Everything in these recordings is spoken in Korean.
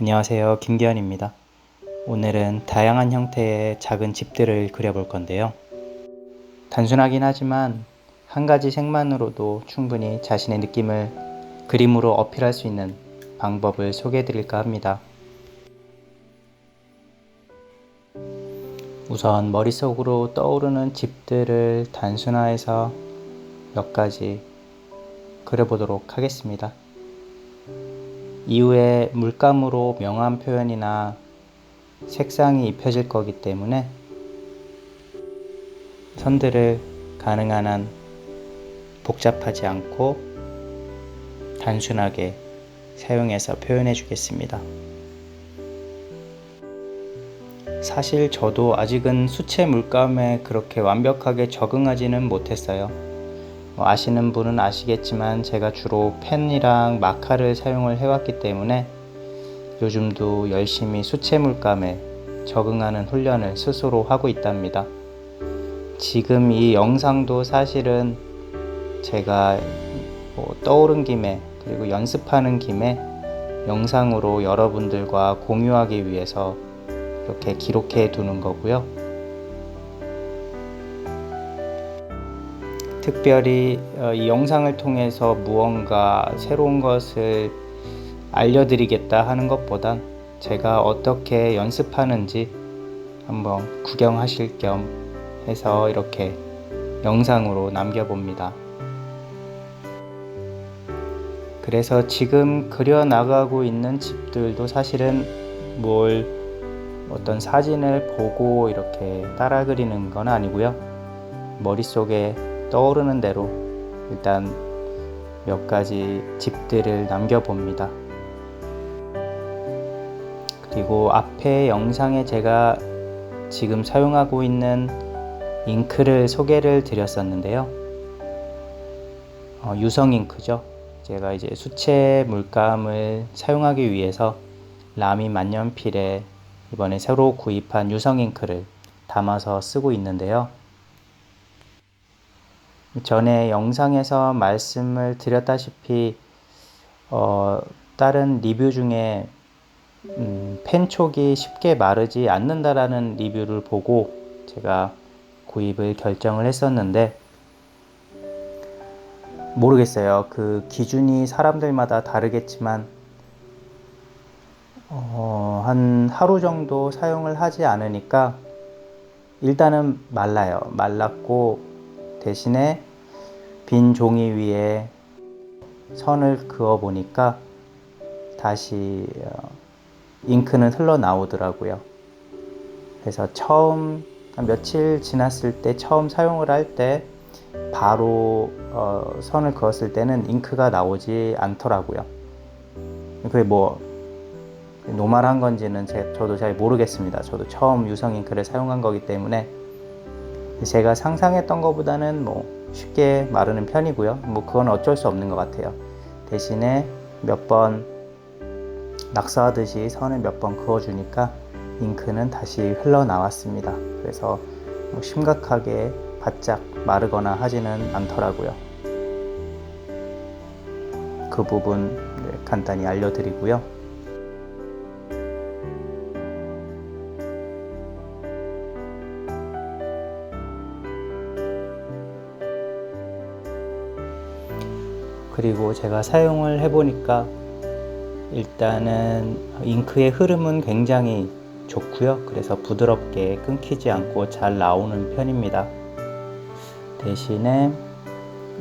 안녕하세요. 김기현입니다. 오늘은 다양한 형태의 작은 집들을 그려볼 건데요. 단순하긴 하지만 한 가지 색만으로도 충분히 자신의 느낌을 그림으로 어필할 수 있는 방법을 소개해 드릴까 합니다. 우선 머릿속으로 떠오르는 집들을 단순화해서 몇 가지 그려보도록 하겠습니다. 이후에 물감으로 명암 표현이나 색상이 입혀질 거기 때문에 선들을 가능한 한 복잡하지 않고 단순하게 사용해서 표현해 주겠습니다. 사실 저도 아직은 수채 물감에 그렇게 완벽하게 적응하지는 못했어요. 뭐 아시는 분은 아시겠지만 제가 주로 펜이랑 마카를 사용을 해왔기 때문에 요즘도 열심히 수채 물감에 적응하는 훈련을 스스로 하고 있답니다. 지금 이 영상도 사실은 제가 뭐 떠오른 김에 그리고 연습하는 김에 영상으로 여러분들과 공유하기 위해서 이렇게 기록해 두는 거고요. 특별히 어, 이 영상을 통해서 무언가 새로운 것을 알려드리겠다 하는 것보단 제가 어떻게 연습하는지 한번 구경하실 겸 해서 이렇게 영상으로 남겨봅니다. 그래서 지금 그려나가고 있는 집들도 사실은 뭘 어떤 사진을 보고 이렇게 따라 그리는 건 아니고요. 머릿속에 떠오르는 대로 일단 몇 가지 집들을 남겨봅니다. 그리고 앞에 영상에 제가 지금 사용하고 있는 잉크를 소개를 드렸었는데요. 어, 유성 잉크죠. 제가 이제 수채 물감을 사용하기 위해서 라미 만년필에 이번에 새로 구입한 유성 잉크를 담아서 쓰고 있는데요. 전에 영상에서 말씀을 드렸다시피 어, 다른 리뷰 중에 음, 펜촉이 쉽게 마르지 않는다라는 리뷰를 보고 제가 구입을 결정을 했었는데 모르겠어요. 그 기준이 사람들마다 다르겠지만 어, 한 하루 정도 사용을 하지 않으니까 일단은 말라요. 말랐고 대신에 빈 종이 위에 선을 그어 보니까 다시 어, 잉크는 흘러나오더라고요. 그래서 처음 며칠 지났을 때 처음 사용을 할 때 바로 어, 선을 그었을 때는 잉크가 나오지 않더라고요. 그게 뭐 노멀한 건지는 제, 저도 잘 모르겠습니다. 저도 처음 유성 잉크를 사용한 거기 때문에 제가 상상했던 것보다는 뭐 쉽게 마르는 편이고요. 뭐 그건 어쩔 수 없는 것 같아요. 대신에 몇 번 낙서하듯이 선을 몇 번 그어주니까 잉크는 다시 흘러나왔습니다. 그래서 뭐 심각하게 바짝 마르거나 하지는 않더라고요. 그 부분 간단히 알려드리고요. 그리고 제가 사용을 해보니까 일단은 잉크의 흐름은 굉장히 좋고요. 그래서 부드럽게 끊기지 않고 잘 나오는 편입니다. 대신에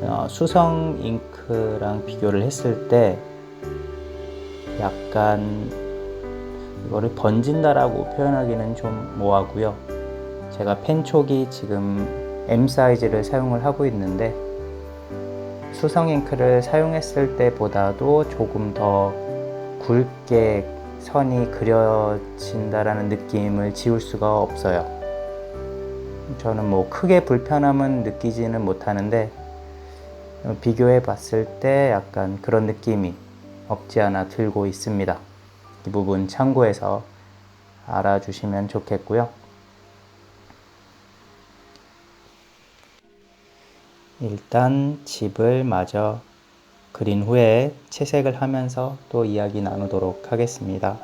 어, 수성 잉크랑 비교를 했을 때 약간 이거를 번진다라고 표현하기는 좀 뭐하고요. 제가 펜촉이 지금 M 사이즈를 사용을 하고 있는데 수성 잉크를 사용했을 때보다도 조금 더 굵게 선이 그려진다라는 느낌을 지울 수가 없어요. 저는 뭐 크게 불편함은 느끼지는 못하는데 비교해 봤을 때 약간 그런 느낌이 없지 않아 들고 있습니다. 이 부분 참고해서 알아주시면 좋겠고요. 일단 집을 마저 그린 후에 채색을 하면서 또 이야기 나누도록 하겠습니다.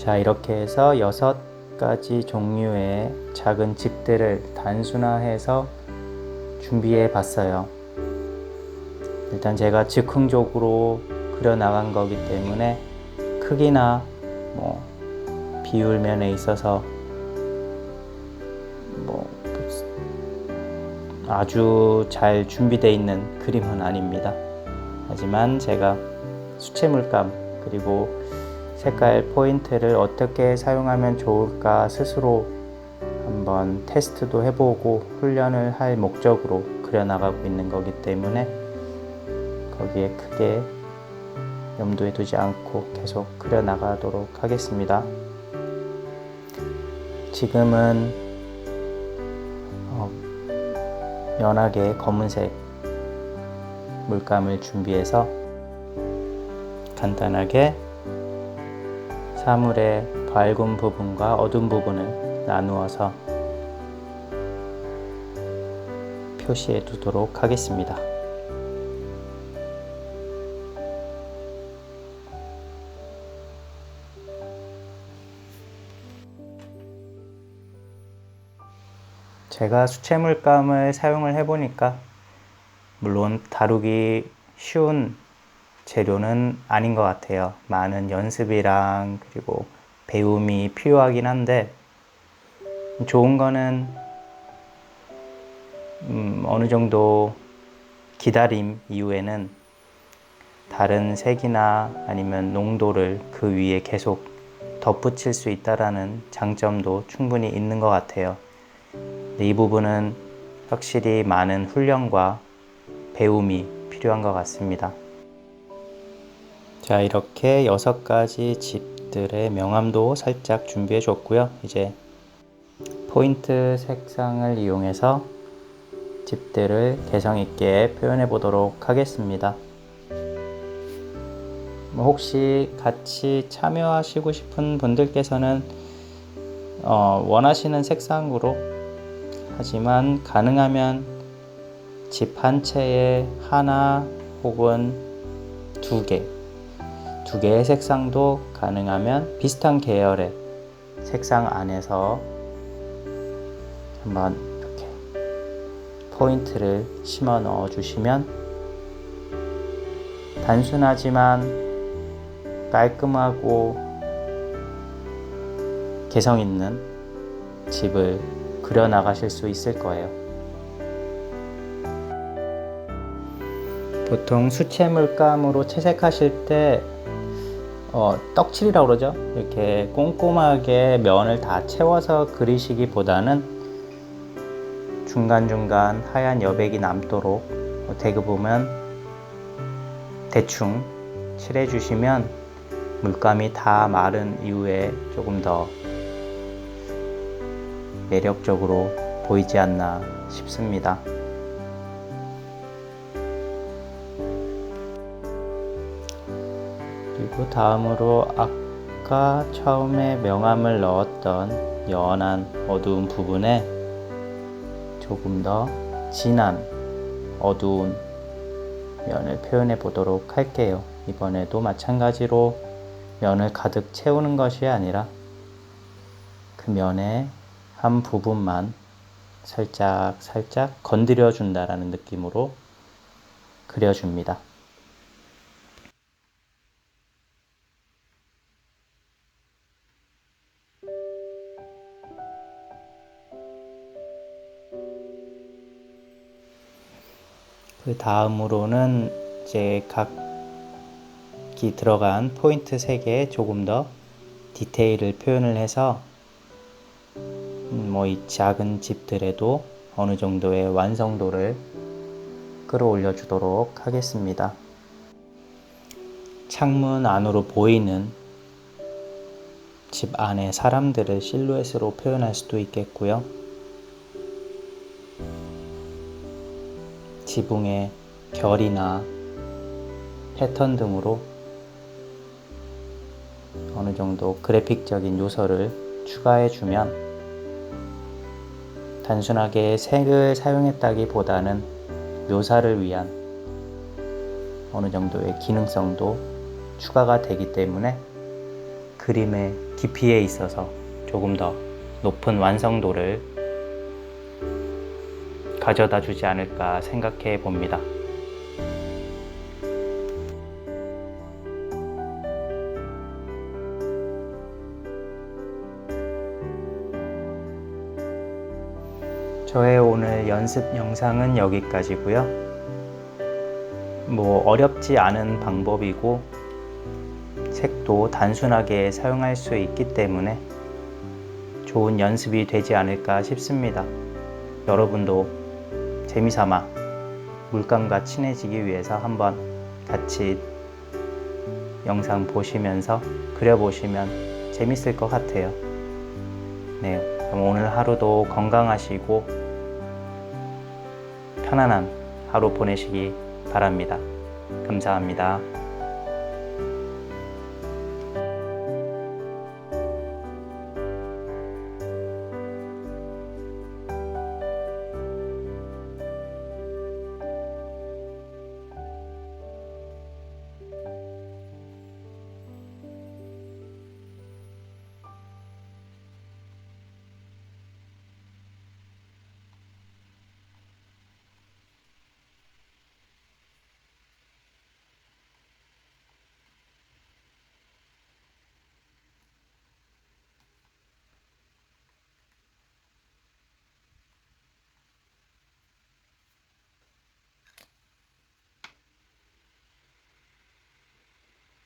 자, 이렇게 해서 여섯 가지 종류의 작은 집들을 단순화해서 준비해 봤어요. 일단 제가 즉흥적으로 그려 나간 거기 때문에 크기나 뭐 비율 면에 있어서 뭐 아주 잘 준비되어 있는 그림은 아닙니다. 하지만 제가 수채 물감 그리고 색깔 포인트를 어떻게 사용하면 좋을까 스스로 한번 테스트도 해보고 훈련을 할 목적으로 그려나가고 있는 거기 때문에 거기에 크게 염두에 두지 않고 계속 그려나가도록 하겠습니다. 지금은 어, 연하게 검은색 물감을 준비해서 간단하게 사물의 밝은 부분과 어두운 부분을 나누어서 표시해 두도록 하겠습니다. 제가 수채물감을 사용을 해보니까 물론 다루기 쉬운 재료는 아닌 것 같아요. 많은 연습이랑 그리고 배움이 필요하긴 한데 좋은 거는 음, 어느 정도 기다림 이후에는 다른 색이나 아니면 농도를 그 위에 계속 덧붙일 수 있다라는 장점도 충분히 있는 것 같아요. 이 부분은 확실히 많은 훈련과 배움이 필요한 것 같습니다. 자, 이렇게 여섯 가지 집들의 명암도 살짝 준비해 줬고요. 이제 포인트 색상을 이용해서 집들을 개성 있게 표현해 보도록 하겠습니다. 뭐 혹시 같이 참여하시고 싶은 분들께서는 어, 원하시는 색상으로 하지만 가능하면 집 한 채에 하나 혹은 두 개, 두 개의 색상도 가능하면 비슷한 계열의 색상 안에서 한번 이렇게 포인트를 심어 넣어 주시면 단순하지만 깔끔하고 개성 있는 집을 그려 나가실 수 있을 거예요. 보통 수채 물감으로 채색하실 때 어, 떡칠이라고 그러죠. 이렇게 꼼꼼하게 면을 다 채워서 그리시기보다는 중간중간 하얀 여백이 남도록 어떻게 보면 대충 칠해 주시면 물감이 다 마른 이후에 조금 더 매력적으로 보이지 않나 싶습니다. 그리고 다음으로 아까 처음에 명암을 넣었던 연한 어두운 부분에 조금 더 진한 어두운 면을 표현해 보도록 할게요. 이번에도 마찬가지로 면을 가득 채우는 것이 아니라 그 면의 한 부분만 살짝 살짝 건드려 준다라는 느낌으로 그려줍니다. 그 다음으로는 이제 각기 들어간 포인트 3개에 조금 더 디테일을 표현을 해서 뭐 이 작은 집들에도 어느 정도의 완성도를 끌어올려 주도록 하겠습니다. 창문 안으로 보이는 집 안의 사람들을 실루엣으로 표현할 수도 있겠고요. 지붕의 결이나 패턴 등으로 어느 정도 그래픽적인 요소를 추가해 주면 단순하게 색을 사용했다기 보다는 묘사를 위한 어느 정도의 기능성도 추가가 되기 때문에 그림의 깊이에 있어서 조금 더 높은 완성도를 가져다 주지 않을까 생각해 봅니다. 저의 오늘 연습 영상은 여기까지고요. 뭐 어렵지 않은 방법이고 색도 단순하게 사용할 수 있기 때문에 좋은 연습이 되지 않을까 싶습니다. 여러분도 재미삼아 물감과 친해지기 위해서 한번 같이 영상 보시면서 그려보시면 재밌을 것 같아요. 네, 그럼 오늘 하루도 건강하시고 편안한 하루 보내시기 바랍니다. 감사합니다.